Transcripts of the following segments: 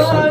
हा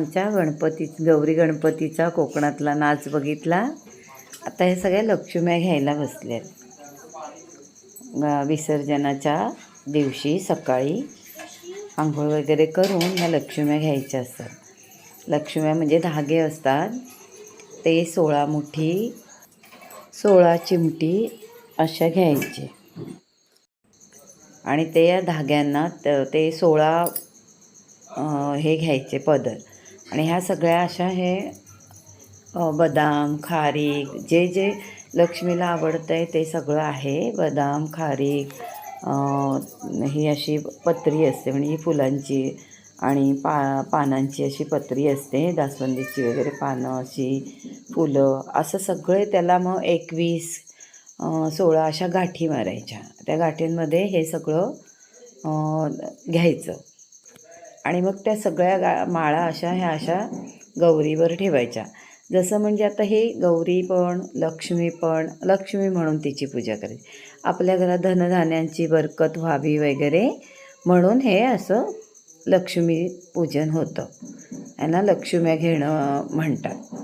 आमच्या गणपती गौरी गणपतीचा कोकणातला नाच बघितला. आता हे सगळ्या लक्ष्म्या घ्यायला बसल्यात विसर्जनाच्या दिवशी सकाळी आंघोळ वगैरे करून ह्या लक्ष्म्या घ्यायच्या असतात. लक्ष्म्या म्हणजे धागे असतात. ते सोळा मुठी सोळा चिमटी अशा घ्यायचे. आणि ते या धाग्यांना ते सोळा हे घ्यायचे पदर. आणि ह्या सगळ्या अशा हे बदाम खारीक जे जे लक्ष्मीला आवडतं आहे ते सगळं आहे. बदाम खारीक ही अशी पत्री असते म्हणजे ही फुलांची आणि पा पानांची अशी पत्री असते. दासवंदीची वगैरे पानं अशी फुलं असं सगळे त्याला मग एकवीस सोळा अशा गाठी मारायच्या. त्या गाठींमध्ये हे सगळं घ्यायचं. आणि मग त्या सगळ्या गा माळा अशा ह्या अशा गौरीवर ठेवायच्या. जसं म्हणजे आता हे गौरी पण लक्ष्मी पण लक्ष्मी म्हणून तिची पूजा करायची. आपल्या घरात धनधान्यांची बरकत व्हावी वगैरे म्हणून हे असं लक्ष्मी पूजन होतं. यांना लक्ष्म्या घेणं म्हणतात.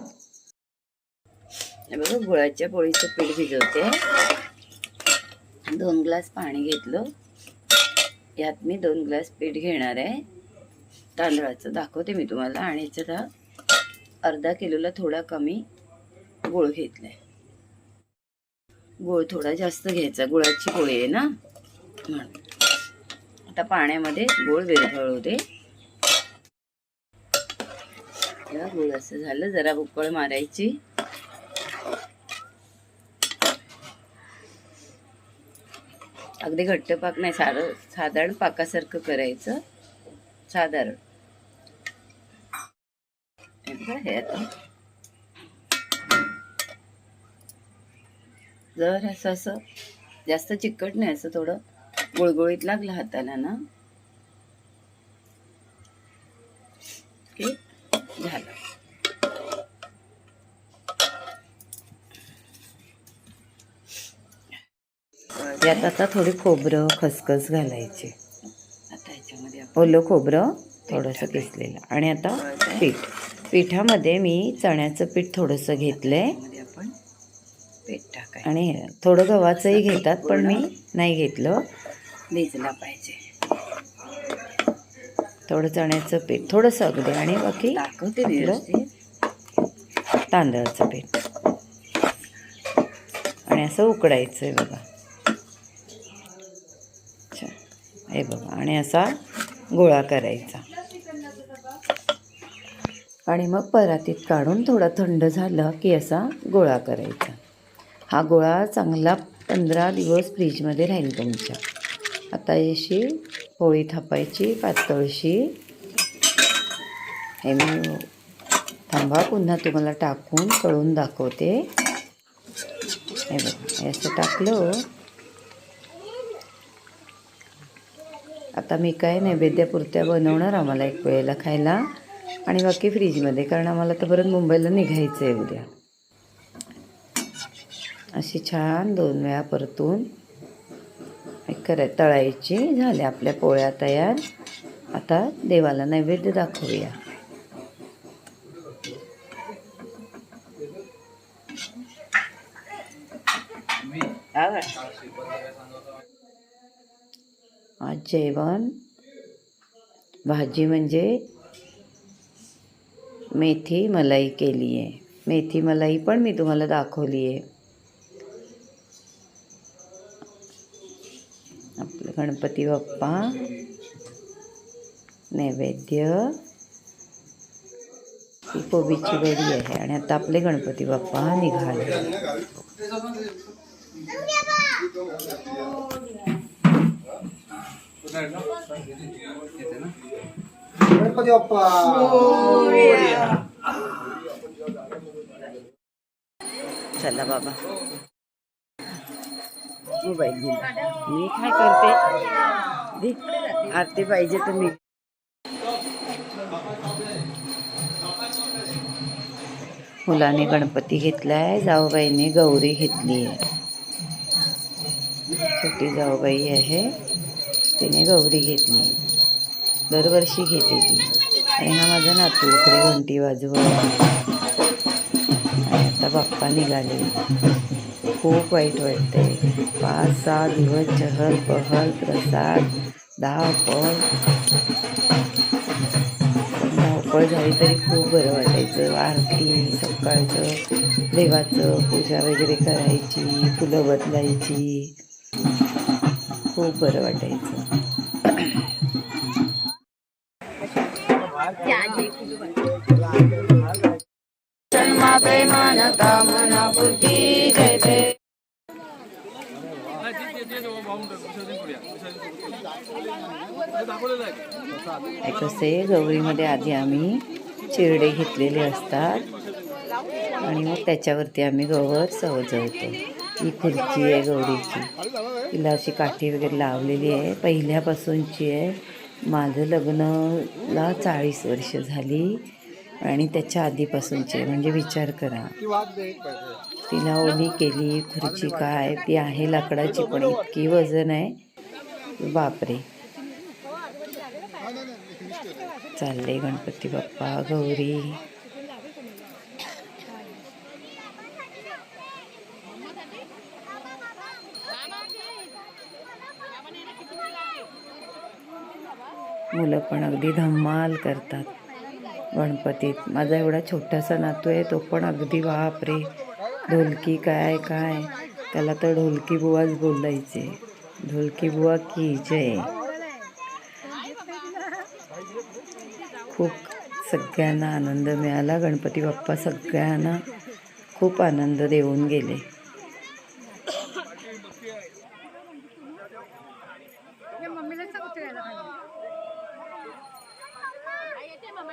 बघा गुळाच्या पोळीचं पीठ भिजवते. दोन ग्लास पाणी घेतलं. यात मी दोन ग्लास पीठ घेणार आहे. तांदळाचं दाखवते मी तुम्हाला. आणि याच्यात अर्धा किलोला थोडा कमी गूळ घेतलाय. गूळ थोडा जास्त घ्यायचा. गुळाची पोळी आहे ना? म्हणून. आता पाण्यामध्ये गोळ विरघळू दे तेव्हा असं झालं. जरा उकळ मारायची. अगदी घट्ट पाक नाही. सारं साधारण पाकासारखं करायचं. साधारण हे बघा, हे आता जर असं असं जास्त चिकट नाही असं थोडं गुळगुळीत लागलं हाताला ना. झालं. यात आता थोडी खोबरं खसखस घालायची. आता ओलं खोबरं थोडंसं किसलेलं. आणि आता पीठ. पिठामध्ये मी चण्याचं पीठ थोडंसं पीठ टाकाय आणि थोडं गव्हाचंही घेतात पण मी नाही घेतलं. भिजला पाहिजे. थोडं चण्याचं पीठ थोडंसं अगदी. आणि बाकी दाखवते तांदळाचं पीठ. आणि असं उकडायचं आहे बघा. अच्छा हे बघा. आणि असा गोळा करायचा. आणि मग परातीत काढून थोडा थंड झालं की असा गोळा करायचा. हा गोळा चांगला पंधरा दिवस फ्रीजमध्ये राहील तुमच्या आता अशी पोळी थापायची पातळशी. हे मी थांबा पुन्हा तुम्हाला टाकून कळून दाखवते. हे बघा असं टाकलं. आता मी काय नैवेद्यापुरत्या बनवणार आम्हाला एक वेळेला खायला? आणि बाकी फ्रीजमध्ये कारण आम्हाला तर परत मुंबईला निघायचं आहे उद्या. अशी छान दोन वेळा परतून कराय तळायची झाल्या आपल्या पोळ्या तयार. आता देवाला नैवेद्य दाखवूया. आज जेवण भाजी म्हणजे मेथी मलाई केली आहे. मेथी मलाई पण मी तुम्हाला दाखवली आहे. आपलं गणपती बाप्पा. नैवेद्य. ही कोबीची वडी आहे आणि आता आपले गणपती बाप्पा निघाले. गणपती बाप्पा चला बाबा. मोबाईल घेऊन. मी काय करते? आरती पाहिजे तर मी मुलाने गणपती घेतलाय जाऊबाईने गौरी घेतली आहे. छोटी जाऊबाई आहे तिने गौरी घेतली आहे. दरवर्षी घेते ती. आणि हा माझा नातू इकडे घंटी वाजवत आता बाप्पा निघाले. खूप वाईट वाटते पाच सहा दिवस चहल पहल प्रसाद धावपळ. धावपळ झाली तरी खूप बरं वाटायचं. आरती सकाळचं देवाचं पूजा वगैरे करायची फुलं बदलायची. खूप बरं वाटायचं. कसे गौरीमध्ये आधी आम्ही चिरडे घेतलेले असतात. आणि मग त्याच्यावरती आम्ही गवर सवजवतो. ही खुर्ची आहे गौरीची. तिला अशी काठी वगैरे लावलेली आहे. पहिल्यापासूनची आहे. माझं लग्नला चाळीस वर्ष झाली आणि त्याच्या आधीपासूनचे म्हणजे विचार करा. तिला ओली केली खुर्ची काय ती आहे लाकडाची पण इतकी वजन आहे. बापरे. चालले गणपती बाप्पा गौरी. मुलं पण अगदी धमाल करतात. गणपतीत माझा एवढा छोटासा नातू आहे तो पण अगदी बापरे. ढोलकी काय काय? त्याला तर ढोलकी बुवाच बोलायचे. ढोलकी बुवा की जय? खूप सगळ्यांना आनंद मिळाला. गणपती बाप्पा सगळ्यांना खूप आनंद देऊन गेले.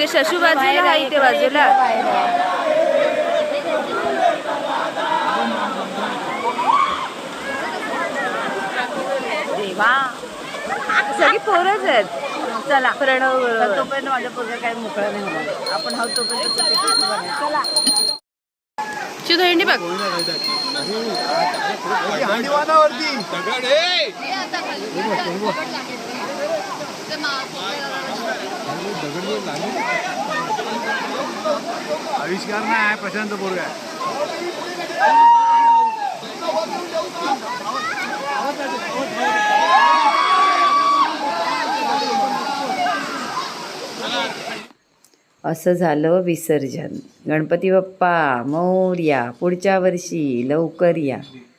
तिथे शशू बाजूला हा इथे बाजूला. देवा. सगळी पोरच आहेत. चला. प्रणव तोपर्यंत माझ्या पोरगा काय मोकळा नाही होणार. आपण हा तोपर्यंत चला. शिवधरणी बघ. हांडीवानावरती आविष्कार नाही आहे प्रशांत बोरगा असं झालं विसर्जन. गणपती बाप्पा मोरया पुढच्या वर्षी लवकर या.